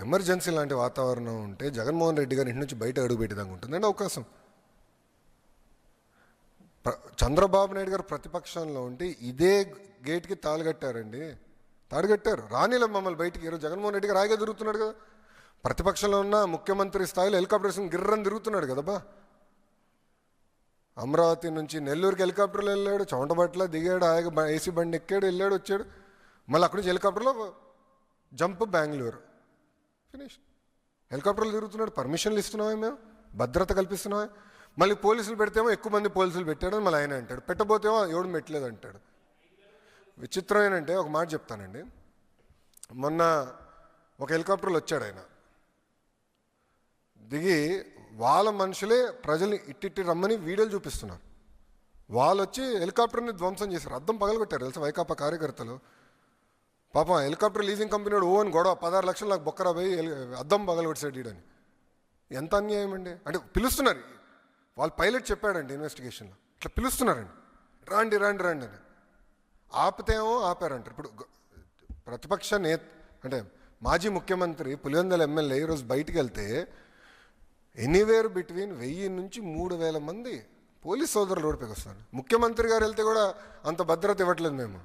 Emergency లాంటి వాతావరణం ఉంటే జగన్మోహన్ రెడ్డి గారి ఇంటి నుంచి బయట అడుగుపెట్టేదాకా ఉంటుందండి అవకాశం. చంద్రబాబు నాయుడు గారు ప్రతిపక్షంలో ఉంటే ఇదే గేట్కి తాళగట్టారండి తాడుగట్టారు రానిలే మమ్మల్ని బయటికి. ఈరోజు జగన్మోహన్ రెడ్డి గారు హాయిగా తిరుగుతున్నాడు కదా. ప్రతిపక్షంలో ఉన్న ముఖ్యమంత్రి స్థాయిలో హెలికాప్టర్స్ గిర్రని తిరుగుతున్నాడు కదబ్బా అమరావతి నుంచి నెల్లూరుకి హెలికాప్టర్లో వెళ్ళాడు. చౌంటబట్ల దిగాడు. హాయిగా ఏసీ బండి ఎక్కాడు. వెళ్ళాడు వచ్చాడు. మళ్ళీ అక్కడి నుంచి హెలికాప్టర్లో జంప్ బెంగళూరు. ఫినిష్ హెలికాప్టర్లు తిరుగుతున్నాడు. పర్మిషన్లు ఇస్తున్నామే మేము. భద్రత కల్పిస్తున్నామే. మళ్ళీ పోలీసులు పెడితేమో ఎక్కువ మంది పోలీసులు పెట్టాడని మళ్ళీ ఆయన అంటాడు. పెట్టబోతేమో ఎవడు పెట్టలేదు అంటాడు. విచిత్రం ఏంటంటే ఒక మాట చెప్తానండి. మొన్న ఒక హెలికాప్టర్లో వచ్చాడు ఆయన. దిగి వాళ్ళ మనుషులే ప్రజల్ని ఇట్టిట్టి రమ్మని వీడియోలు చూపిస్తున్నారు. వాళ్ళు వచ్చి హెలికాప్టర్ని ధ్వంసం చేశారు. అద్దం పగలగొట్టారు తెలుసా? వైకాపా కార్యకర్తలు. పాపం హెలికాప్టర్ లీజింగ్ కంపెనీ వాడు అని గొడవ పదహారు లక్షలు నాకు బొక్కరా పోయి అద్దం పగలగొట్టాడు ఈడని. ఎంత అన్యాయం అండి? అంటే పిలుస్తున్నారు. వాళ్ళు పైలట్ చెప్పాడండి ఇన్వెస్టిగేషన్లో. ఇట్లా పిలుస్తున్నారండి. రాండి రాండి రాండి అని. ఆపితేమో ఆపారంటారు. ఇప్పుడు ప్రతిపక్ష నేత అంటే మాజీ ముఖ్యమంత్రి పులివెందల ఎమ్మెల్యే ఈరోజు బయటికి వెళ్తే ఎనీవేర్ బిట్వీన్ వెయ్యి నుంచి మూడు వేల మంది పోలీస్ సోదరులు ఓడిపోయి వస్తున్నారు. ముఖ్యమంత్రి గారు వెళ్తే కూడా అంత భద్రత ఇవ్వట్లేదు మేము.